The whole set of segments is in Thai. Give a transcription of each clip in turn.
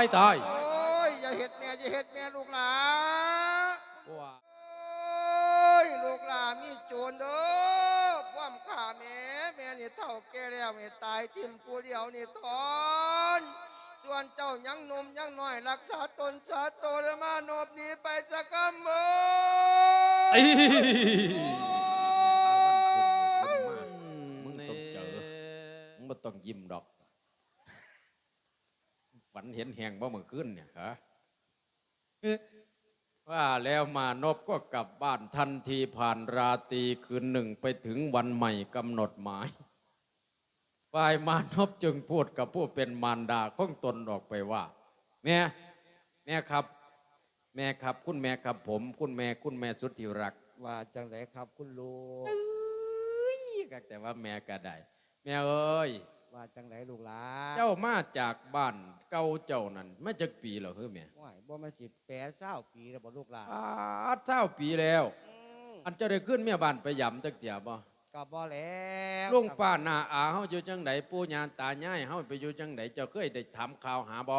ายตายโอ้ยอย่าเห็ดแม่อย่าเห็ดแม่ลูกหลาว่าโอ้ยลูกหลามีโจรเด้อความข้าแม่แม่นี่เท่าแก่แล้วนี่ตายทิ่มผู้เดียวนี่ทอนส่วนเจ้ายังหนุ่มยังน้อยรักษาตนสาโตและมานบหนีไปสักกำมือไอ้มึงต้องเจอมึงบ่ต้องยิ้มดอก ฝันเห็นแหงบ่เมื่อคืนเนี่ยฮะเอ๊ะว่าแล้วมานพก็กลับบ้านทันทีผ่านราตรีคืนหนึ่งไปถึงวันใหม่กำหนดหมายฝ่ายมานพจึงพูดกับผู้เป็นมารดาของตนออกไปว่า แม่แม่ครับ แม่ครับคุณแม่ครับผม คุณแม่คุณแม่สุดที่รัก ว่าจังไรครับคุณลูกแต่ว่าแม่ก็ได้ แม่เอ้ย ว่าจังไรลูกหลาเจ้ามาจากบ้านเก่าเจ้านั่นมาจากปีเหรอคือแม่ว้ายบ่มาสิแปดเศร้าปีแล้วบ่ลูกหลาอาเจ้าปีแล้วอันเจ้าได้ขึ้นเมียบ้านไปยำจักเตียบ่ก็บ่แล้วลุงป้าหน้าอาเฮาอยู่จังไดปู่ย่าตายายเฮาไปอยู่จังไดเจ้าเคยได้ถามข่าวหาบ่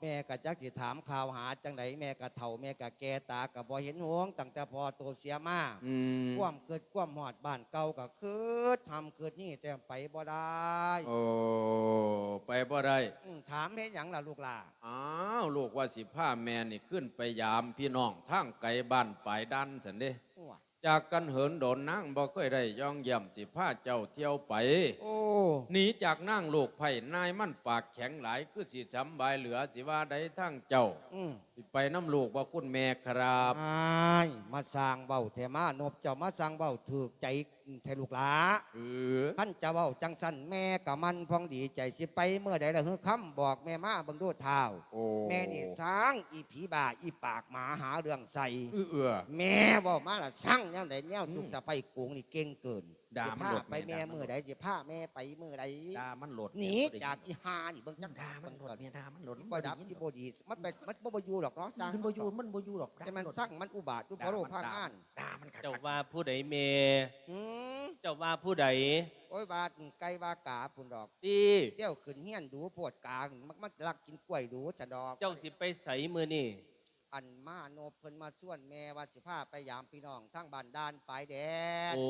แม่ก็จักสิถามข่าวหาจังไดแม่ก็เฒ่าแม่ก็แก่ตาก็บ่เห็นหวงตั้งแต่พอโตเสียมาอืมความเกิดความหอดบ้านเก่าก็คือทำเกิดนี่แต่ไปบ่ได้โอ้ไปบ่ได้ อืมถามเฮ็ดหยังล่ะลูกหลาอ้าวลูกว่าสิพาแม่นี่ขึ้นไปยามพี่น้องทางไกลบ้านปลายดันสันเด้ว้าย จากกันเหินโดนนั่งบ่เคยได้ย่องเยี่ยมสิพาเจ้าเที่ยวไปโอ้หนีจากนั่งลูกไผ่นายมั่นปากแข็งหลายคือสิจำบายเหลือสิว่าได้ทั้งเจ้าอืม สิไปน้ำลูกว่าคุณแม่ครับอ้ายมาสร้างเบ้าแท้มานบเจ้ามาสร้างเบ้าถูกใจแท้ลูกหลาเออท่านจะเว้าจังสันแม่กับมันพองดีใจสิไปเมื่อใดละเฮือคำบอกแม่มาเบังดูเท้าโอ้แม่นี่สร้างอีผีบาอีปากหมาหาเรื่องใส่เอื้อเอื้อแม่บอกมาละสั่งแนวไหนแนวจุกจะไปโกงนี่เก่งเกิน ด่ามันโหลดสิพไปแม่แม่ด่ามันมือใดจะพาแม่ไปมือใดด่ามันโหลดหนีแม่บ่ได้จากอีหานี่เบิ่งจังด่ามันโหลดเบิ่งเมียด่ามันโหลดบ่ดับที่บ่ดีมันไปมันบ่บ่อยู่หรอกเนาะสร้างมันบ่อยู่มันบ่อยู่หรอกแต่มันสั่งมันอุบาทอุปโรคพางานด่ามันขัดเจ้าขัดว่าผู้ใดเมหืมเจ้าว่าผู้ใดโอ้ยบาดไก่บากาพุ่นดอกตีเที่ยวขึ้นเฮียนดูปวดกลางมักมันรักกินกล้วยดูจะดอก เจ้าสิไปใสมือนี่ อันมาโนบเพิ่นมาส่วนแม่ว่าสิพาไปยามพี่น้องทั้งบ้านด้านปลายแดน โอ้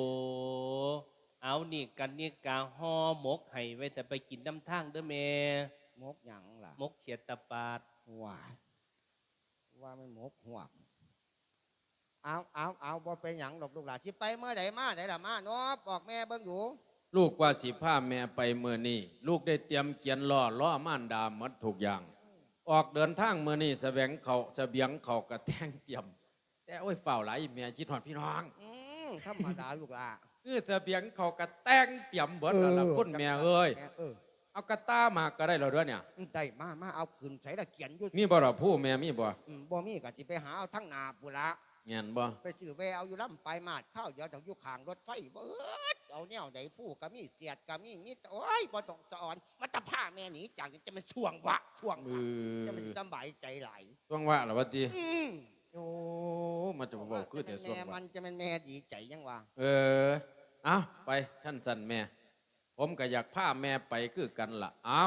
เอานี่กันนี่กาห่อหมกไห้ไว้แต่ไปกินน้ำทางเด้อเมมกหยังล่ะหมกเฉียดตะปาดว้ายว่ามันมกหัวกเอาเอาเอาบ่เป็นหยังดอกลูกหลานสิไปเมื่อใดมาไหนล่ะมาโนบบอกแม่เบิ่งอยู่ลูกว่าสิพาแม่ไปเมื่อนี้ลูกได้เตรียมเกียนล่อล่อม่านดาหมดทุกอย่าง ออกเดินทางเมื่อนี้แสวงเขาเสบียงเขากระแทงเตรียม แต่โอ้ยเฝ้าหลายแม่ชิดหอดพี่น้องอืมธรรมดาลูกหลานคือเสบียงเขากระแตงเตรียมเบิดแล้วล่ะคุณแม่เอ้ยแม่เออเอากระต้ามาก็ได้แล้วเด้วยเนี่ยได้มามาเอาขึ้นใส่ละเขียนอยู่มีบ่ล่ะผู้แม่มีบ่อืมบ่มีก็สิไปหาเอาทั้งหนาปุระเงี้ยบ่ไปซื้อแวเอาอยู่ลำปลายมาดข้าวเดี๋ยวต้องอยู่ข้างรถไฟเบิด เอาแนวใดผู้ก็มีเสียดก็มีนี่โอ้ยบ่ต้องสอนมันจะพาแม่หนีจากนี้จะมันช่วงวะช่วงเอวะอจะมันสิลำบายใจไหลายต้องว่าล่ะว่าติอืมโอ้มันจะบอกคือแต่ส่วนแม่ว่ามันจะเป็นแม่ดีใจยังวะเออเอาไปท่านสันแม่ ผมก็อยากพาแม่ไปคือกันละ่ะเอา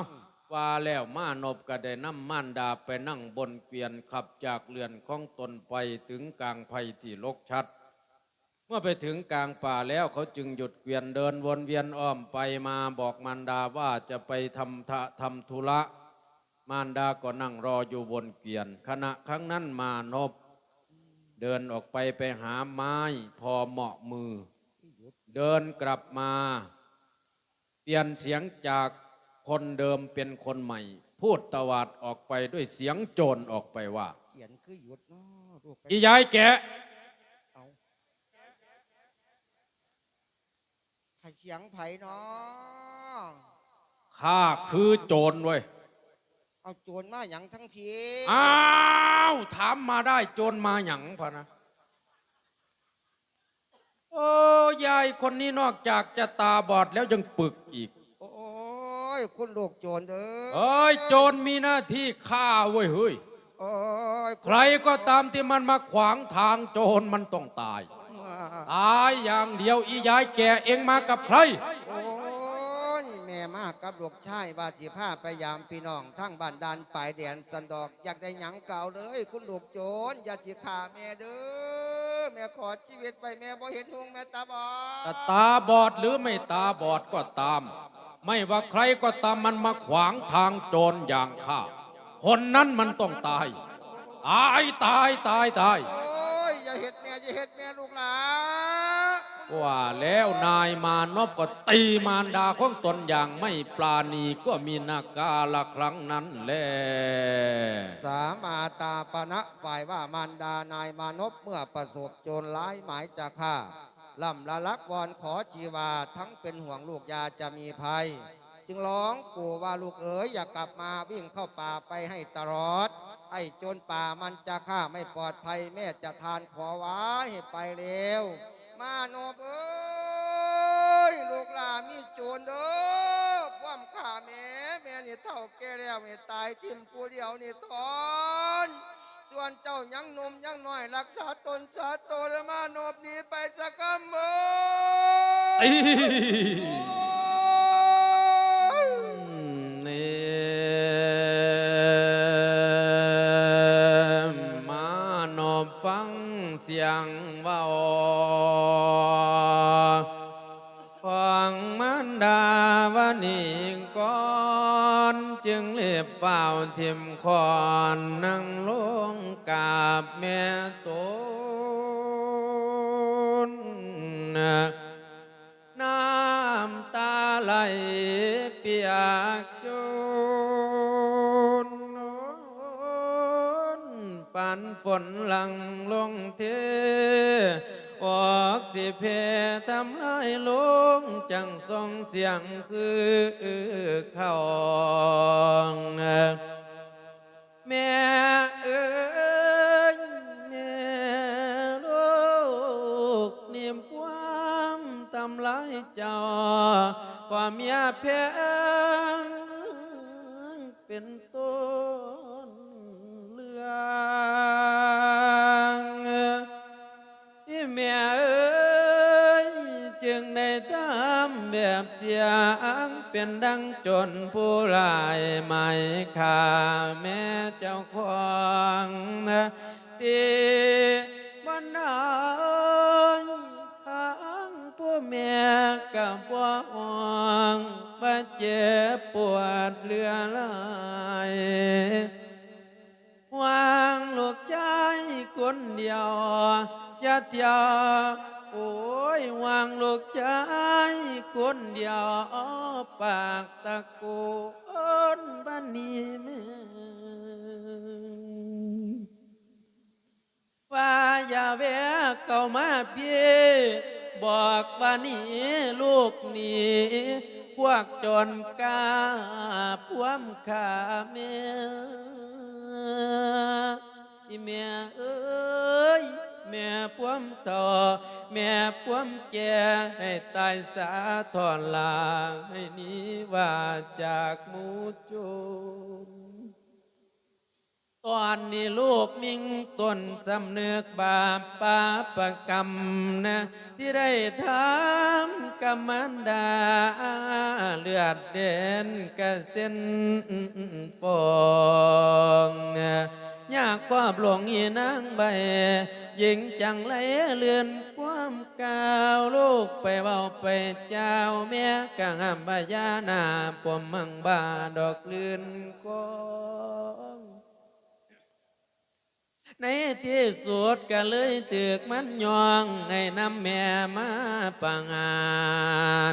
ว่าแล้วมานบก็ได้นำม่านดาไปนั่งบนเกวียนขับจากเรือนของตนไปถึงกลางไผ่ที่ลกชัดเมื่อไปถึงกลางป่าแล้วเขาจึงหยุดเกวียนเดินวนเวียนอ้อมไปมาบอกมารดาว่าจะไปทำทะทำธุระ มารดาก็นั่งรออยู่บนเกวียน ขณะครั้งนั้นมานบเดินออกไปไปหาไม้พอเหมาะมือ เดินกลับมา เปลี่ยนเสียงจากคนเดิมเป็นคนใหม่ พูดตวาดออกไปด้วยเสียงโจรออกไปว่าเขียนคือหยุดเนาะลูกไป อียายแกะ เอาให้ เสียงไผเนาะข้าคือโจรเว้ย เอาโจรมาอย่างทั้งพีอ้าว ถามมาได้โจรมาหยังพะนะ โอ้ยายคนนี้นอกจากจะตาบอดแล้วยังปึกอีก โอ้ยคุณลูกโจรเด้อเอ้ย โจรมีหน้าที่ฆ่าเว้ยเฮ้ย โอ้ยใครก็ตามที่มันมาขวางทางโจรมันต้องตาย ตายอย่างเดียวอียายแก่เองมากับใคร โอ้ยแม่มากกับลูกชายว่าสิพาไปยามพี่น้องทั้งบ้านดานปลายแดนสันดอก อยากได้หยังเก่าเลย คุณลูกโจรอย่าสิขาแม่เด้อแม่ขอชีวิตไปแม่บ่เห็นหงแม่ตาบอแต่ดตาบอดหรือไม่ตาบอดก็ตาม ไม่ว่าใครก็ตามมันมาขวางทางโจรอย่างข้าคนนั้นมันต้องตาย ตายตายตายตาย โอ้ยอย่าเฮ็ดแม่อย่าเฮ็ดแม่ลูกหลาน ว่าแล้วนายมานพก็ตีมารดาของตนอย่างไม่ปราณีก็มีนากาละครั้งนั้นแหละสามาตาปณะฝ่ายว่ามารดานายมานพเมื่อประสบโจรร้ายหมายจะฆ่าล่ำละลักวอนขอจีวาทั้งเป็นห่วงลูกยาจะมีภัย จึงร้องปู่ว่าลูกเอ๋ยอย่ากลับมาวิ่งเข้าป่าไปให้ตลอด ไอ้โจรป่ามันจะฆ่าไม่ปลอดภัยแม่จะทานขอไว้ให้ไปเร็ว มาโนบเอ้ยลูกหลานมีโจรเด้อความข่าแม่แม่นี่เท่าแก่แล้วนี่ตายทิ่มผู้เดียวนี่ทอนส่วนเจ้ายังนมยังน้อยรักษาตนสาโตและมาโนบหนี้ไปสักคำเอ้ ทิมคอนนั่งลงกาบแม่ตนน้ำตาไหลเปียกจนปันฝนหลังลงเทออกสิเพทำลายลงจังส่งเสียงคือเข้าแม่ เอ้ยแม่ลูกนิ่มความทำลายเจ้าความยาเพียงเป็นต้นเรื่องอีแม่เอ้ยจึงได้ทำแบบเสียง เป็นดังจนผู้ลายไม่ขาแม่เจ้าของตีวันน้อยทางผู้แม่กับพ่ออ่องว่าเจ็บปวดเรือล นี่ลูกหนี่พวกจนกาพวมขาแม่อีแม่เอ้ยแม่พวมต่อแม่พวมแก่ให้ตายสาทอนลาให้นี้ว่าจากมูจร ตอนนี้ลูกมิ่งต้นสำเนึกบาปปาประกรรมนะ ที่ได้ทำกรรมันดา เลือดเด่นกระเส้นฟองยากความหลวงอีนางใบหญิงจังไรเลือนความกาวลูกไปเบาไปเจ้าแม่กังามบายานาปมมังบาดอกเลือนกอง ในที่สุดก็เลยตึกมันยองให้นำแม่มาปังา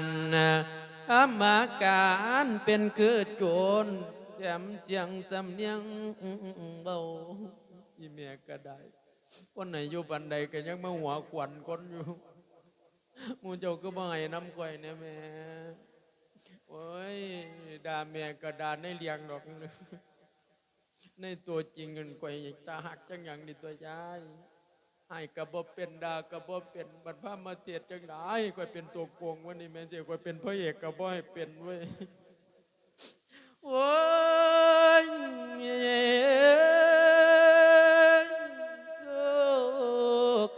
นอามาการเป็นคือโจรแถมเสียงจำเนียงเบาอีเมียก็ได้คนไหนอยู่บันไดก็ยังมาหัวขวัญคนอยู่มูเจ้าก็บ่ให้น้ำก้อยเนี่ยแม่โอ้ยด่าแม่ก็ด่าในเลียงดอก ในตัวจริงเงินกวยตาหักจังอย่างในตัวยายให้กระบบเป็นดากระบบเป็นบรรพมาเตียดจังได้กวยเป็นตัวโกงวันนี้แม่เจ้ากวยเป็นพระเอกกระบอกให้เป็นเว้ยโอ้ยลูก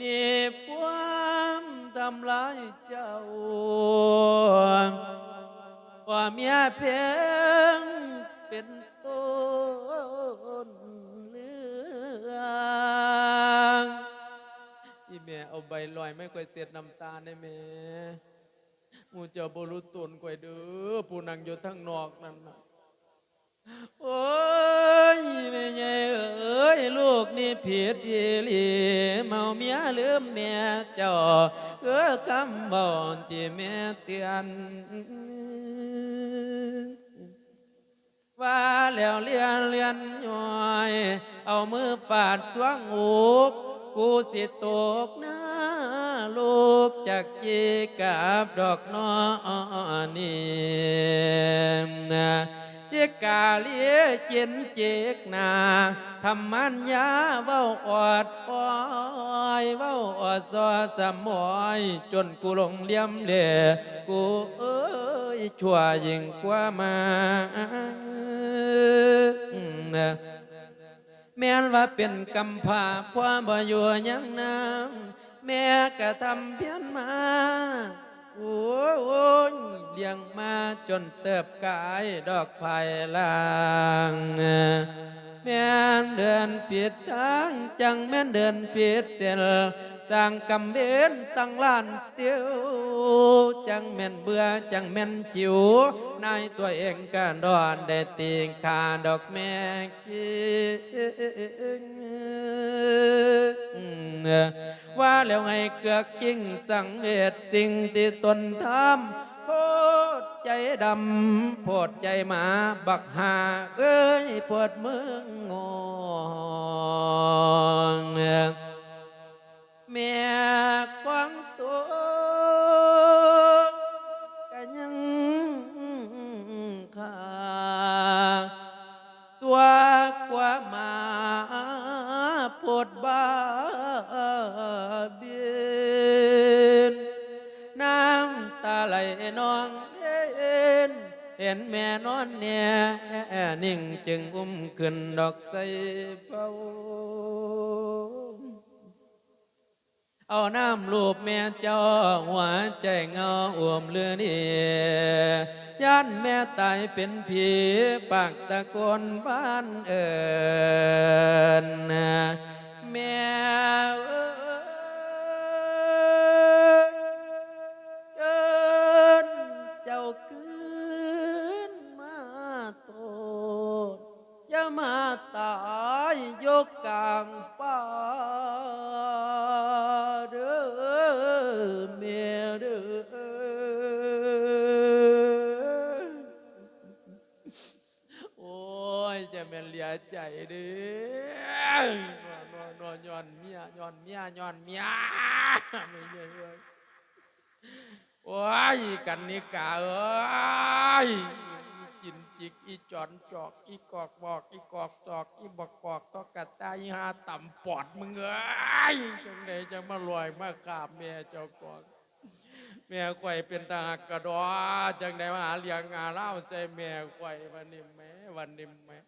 นี่ความทำร้ายเจ้าว่าเพียเป็น อีแม่เอาใบลอยไม่ค่อยเสียดน้ำตาได้แม่หมูเจ้าบรุตุนกวยเด้อผู้นังอยู่ทั้งนอกนั่นนะโอ้ยแม่ใหญ่เอ้ยลูกนี่ผิดอีหลีเมาเมียลืมแม่เจ้าเออคำบอกที่แม่เตือนว่าแล้วเลียนเลียนย้อย เอามือฝาดสวงอก กูสิตกหน้าลูกจากจีกับดอกนอนี่นะยิกาเลียจินเจกนาทำมันยาเว้าอดอ้อยเว้าอดซอสมอย จนกูหลงเลี่ยมเหลกูเอ้ยชั่วยิ่งกว่ามา แม้นว่าเป็นกำพร้าพ่อบ่อยู่ยังน้ำแม่ก็ทำเพียนมาโอ้ยเลี้ยงมาจนเติบกายดอกไผ่ลาง แม่นเดินผิดทาง จังแม่นเดินผิดเส้น สร้างกำเบนตั้งล้านเตียวจังแม่นเบื่อจังแม่นชิวในตัวเองก็ดอนได้ตีงขาดอกแม่คิงว่าแล้วให้เกือกกิ้งสังเวชสิ่งที่ตนทำโพดใจดำโพดใจหมาบักหาเอ้ยโพดเมืองงอ ห็นแม่นอนเนี่ยนิ่งจึงอุ้มขึ้นดอกใสเฝ้าเอาน้ำลูบแม่เจ้าหัวใจเงาอ่วมเลือนี่ย่านแม่ตายเป็นผีปากตะโกนบ้านเอิญแม่ ต่ำปอดมึงเอ้ยจังไดจะมาลอยมาขาบแม่เจ้าก่อนแม่ข่อยเป็นตาหักกระดอจังได้มาหาเลี้ยงงาเล่าใจแม่ข่อยวันนี้แม่วันนี้แม่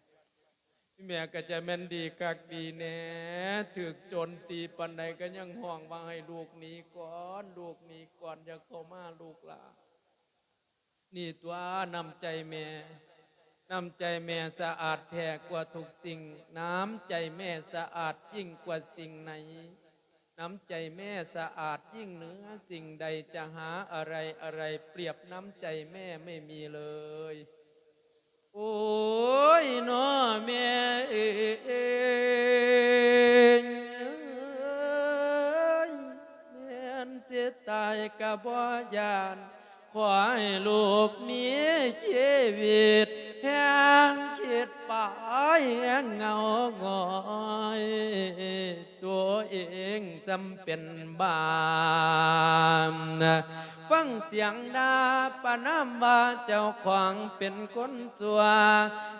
แม่ก็จะแม่นดีกักดีแน่ถึกจนตีปันใดก็ยังห่วงว่าให้ลูกหนี้ก่อนลูกหนี้ก่อนอย่าเข้ามาลูกหลานี่ตัวนำใจแม่ น้ำใจแม่สะอาดแท้กว่าทุกสิ่ง น้ำใจแม่สะอาดยิ่งกว่าสิ่งไหน น้ำใจแม่สะอาดยิ่งเหนือสิ่งใดจะหาอะไรอะไรเปรียบน้ำใจแม่ไม่มีเลย โอ้ยน้อแม่เองเอ้ยแม่นเสียตายกับบ่ยาน ขอให้ลูกมีชีวิต งคิดไปเงางอย ตัวเองจำเป็นบามนฟังเสียงดาปน้ำว่าเจ้าของเป็นคนจัว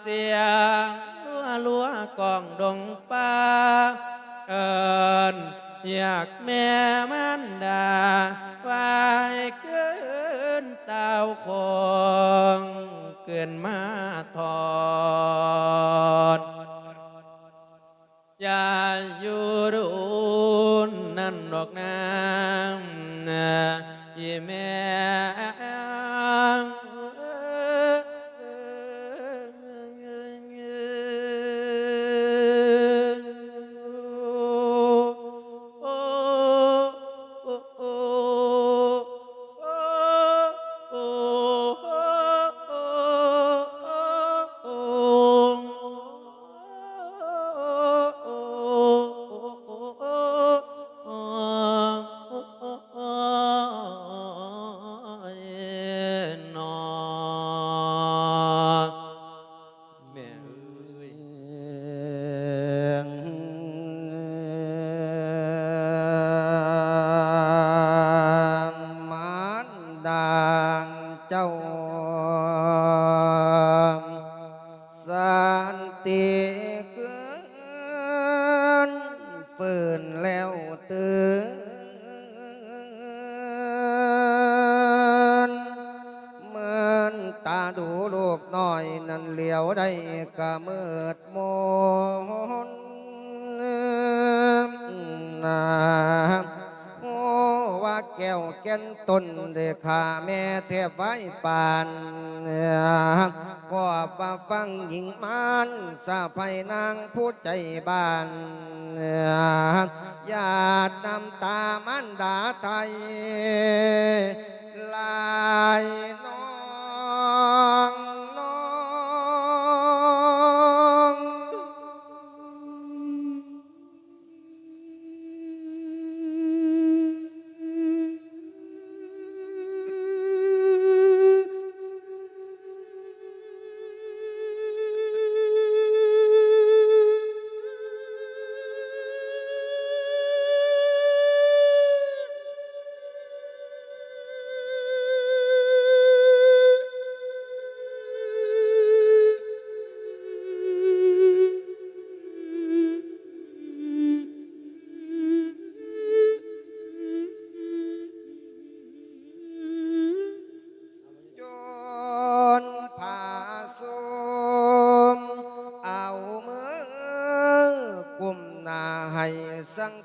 เสียงลัวลัวกองดงป่าเอิน อยากแม่มันดาวายเกินเต้าคงเกินมาทอนอย่าอยู่รุนนั่นดอกน้ำยี่แม่ อนเหลียวได้กะมืดมนนาโอ้ว่าแก้วแก่นต้นเดขาแม่เทพไว้ปานก็ปาฟังหญิงมันสาภันางผู้ใจบานญาตินำตามันดาไทยลายน้อง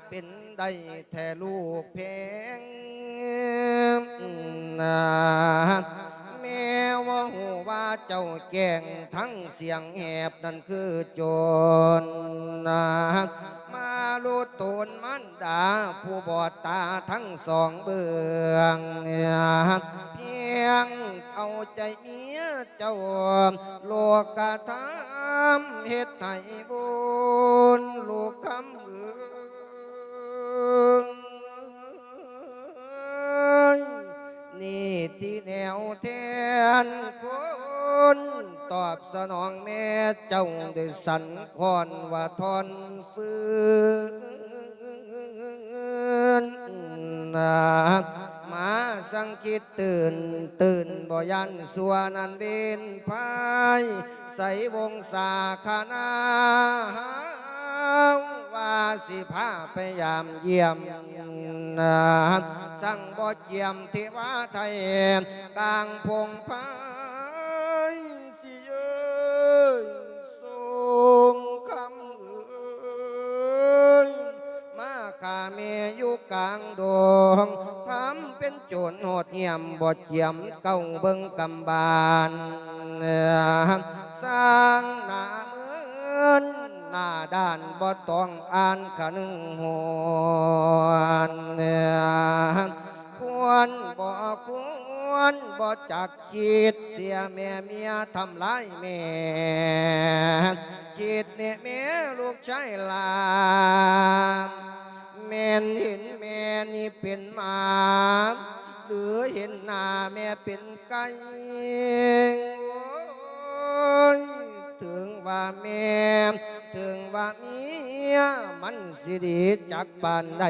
เป็นได้แท่ลูกเพงนาแม้ว่าหูว่าเจ้าแก่งทั้งเสียงแหบนั่นคือโจรนมาลูตนมันดาผู้บอดตาทั้งสองเบื้องเพียงเอาใจเอียเจ้าโลกกะทำเฮ็ดให้บุญลูกคำ เจ้าด้วยสันคอนว่าทอนฟืนนะมาสังกิตตื่นตื่นบ่ยันสัวนันเบนพายใสวงสาคณาว่าสิพาไปยามเยี่ยมนะสั่งบ่เยี่ยมเทวาไทยกลางพงพา มบดเยียมเก้าเบิงกำบานสร้างหนาเมือนหน้าด้านบ่ต้องอ่านขนึงหวนควรบ่ควรบ่จักคิดเสียแม่เมียทำร้ายแม่คิดเนี่ยแม่ลูกชายลาแม่นห็นแม่นี่เป็นมา อเห็นหน้าแม่เป็นไก่ถึงว่าแม่ถึงว่าเมียมันสิดีจักบานใด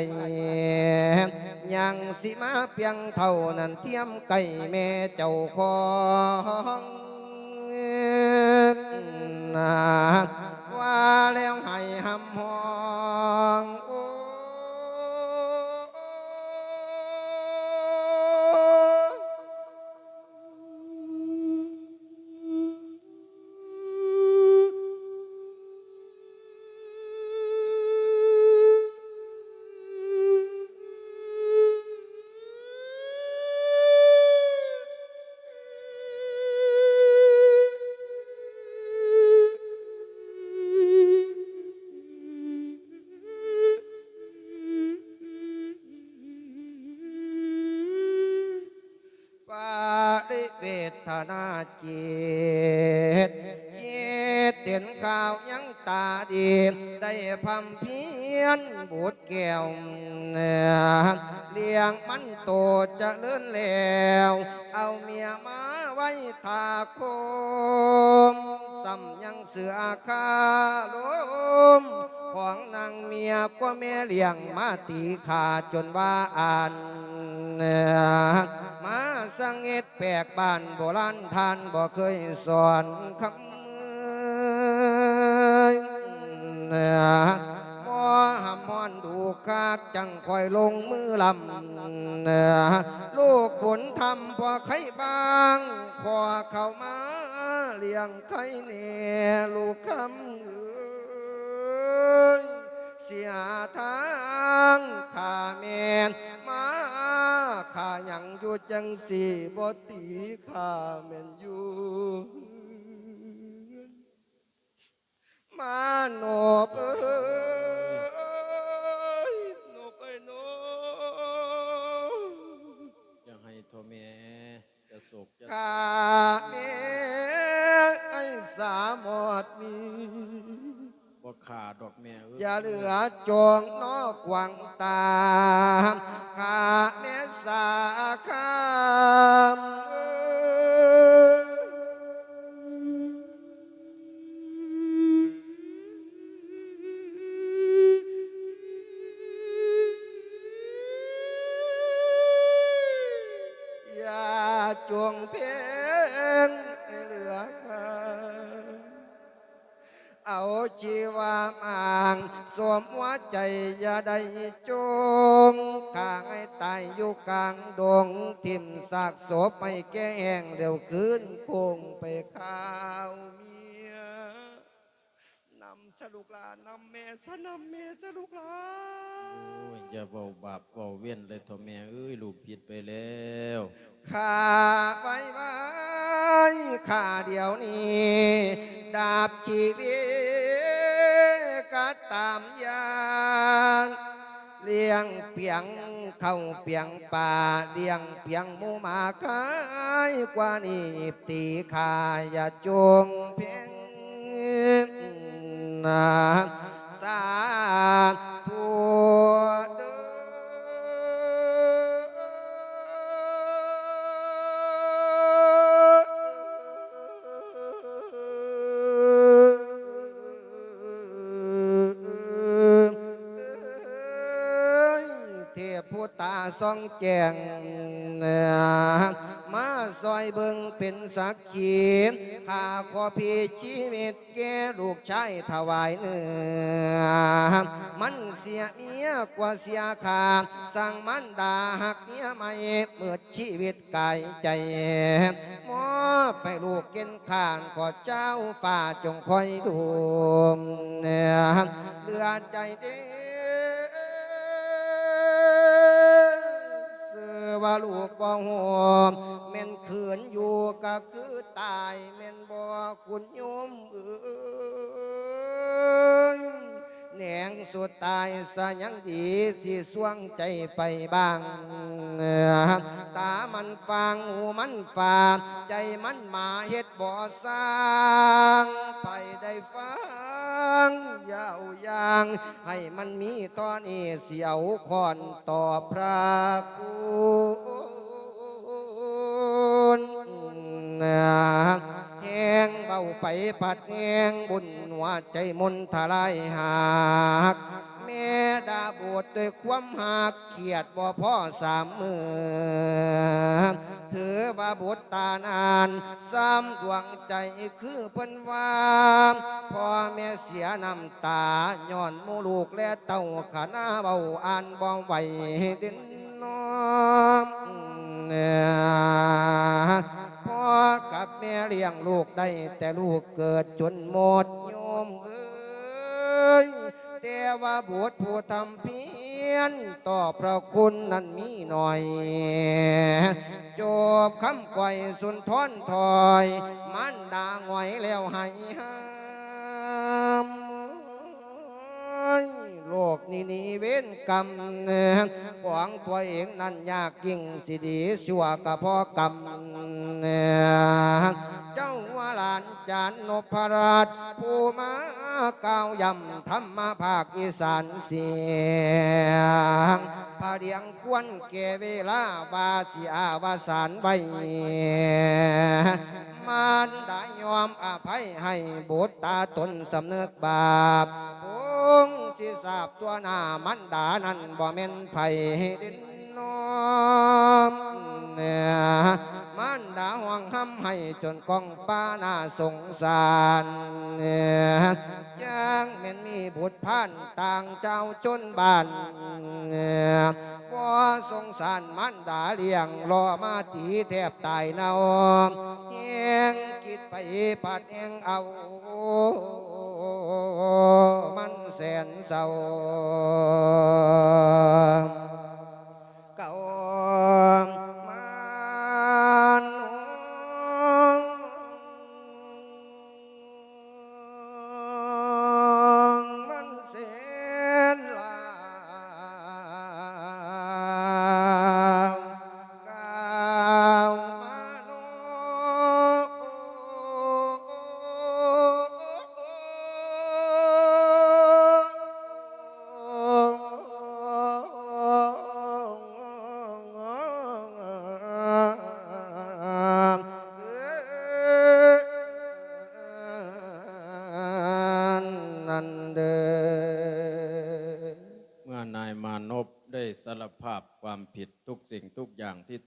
ยังสิมาเพียงเท่านั้นเทียมไก่แม่เจ้าของนะว่าแล้วให้หำหอง เวทนาจิตเฮ็ดเต็นข่าวยังตาดี ได้พำเพียนบุตรแก้วเลี้ยงมันโตจะเลื่อนแล้ว เอาเมียมา ไว้ทาโคมซ้ำยังเสือคาลมของนางเมียก็แม่เลี้ยงมาตีขาจนว่าอ่านมาสังเกตแปลกบ้านโบราณทานบ่เคยสอนคำมือ หำมอนดูคากจังคอยลงมือลำลูกบุญทำพอไข่บางพอเข้ามาเลี้ยงไข่เนลูกคำเอ้ยเสียทางข้าแม่นมาข้าหยาอยู่จังสี่บ่ตีข้าแม่นอยู่มาโนบเอ้ จะโศกจะข้าแม่ไอ้สามอดมีบ่ขาดดอกแม่เอ้ยอย่าเหลือจงนอกกวางตาข้าแม่สาคาม จวงเพียงให้เหลือกเอาชีวามางสวมหัวใจอย่าได้จงข้างให้ตายอยู่กลางดงทิมสากศพไม่แก้แห้งเร็วคืนคงไปข้าว สลุกหลานนำแม่สนำแม่สลุกหลานโอ้ยอย่าเบาบาปเบาเวียนเลยโทแม่เอ้ยลูกผิดไปแล้วข้าไว้ไว้ข้าเดียวนี้ ดาบชีวิตก็ตามยานเลี้ยงเปียงเข้าเปียงป่าเลี้ยงเปียงหมูหมาขายกว่านี้ตีขาอย่าจงเพ่ง นาสาธุเด้อเทพผู้ตาส่องแจงมาซอยเบิงเป็นสักขี ใชายถวายเนื้อมันเสียเมียกว่าเสียขาสั่งมันด่าหักเมียไม่เมื่อชีวิตกายใจมอไปลูกเกินขานขอเจ้าฝ่าจงคอยดูเลือใจเด้ ว่าลูกบ่หอมแม่นขืนอยู่ก็คือตายแม่นบ่คุณโยมเอ้ย แหนงสุดตายซะยังดีสิสวงใจไปบ้าง ตามันฟังหูมันฟางใจมันมาเฮ็ดบ่อสร้าง ไปได้ฟังยาวยาง ให้มันมีตอนนี้เสียวคอนต่อพระคุณ งเบาไปปัดแห้งบุญหัวใจมนทลายหักแม่ดาบวดด้วยความหักเขียดบ่พ่อสามมือถือว่าบุตรตานานซ้ำดวงใจคือเพิ่นว่าพ่อแม่เสียน้ำตาย้อนมูลูกและเต้าขาหน้าเบาอ่านบ่ไหวดินน้อมพ่อ กับแม่เลี้ยงลูกได้แต่ลูกเกิดจนหมดโยมเอ้ยแต่ว่าบวชผู้ทำเพียรต่อพระคุณนั้นมีหน่อยจบคำก่อยสุนทรถอย มันด่าหงอยแล้วให้ห้าม โลกนี้นีเว้นกรรมของตัวเองนั้นยากยิ่งสิดีชั่วก็เพอกรรมเจ้าว่าหลานจานนพราชผู้มา ก้าวยำธรรมภาคอีสานเสียงพาเดียงควรเกเวลาวาสีอาวาสานไว้มันได้ยอมอภัยให้บุตรตาตนสำนึกบาปคงสิทราบตัวหน้ามันดานั้นบ่แม่นไผดิน น้อมเนี่ยมันดาห่วงห้ำให้จนกองป้าหน้าสงสารเนี่ยยังแม่นมีบุตรพันต่างเจ้าจนบ้านเนี่ยว่าสงสารมันดาเลี้ยงรอมาตีแทบตายเนาเฮียงคิดไปปัดเองเอามันแสนเศร้า ภาพความผิดทุกสิ่งทุกอย่างที่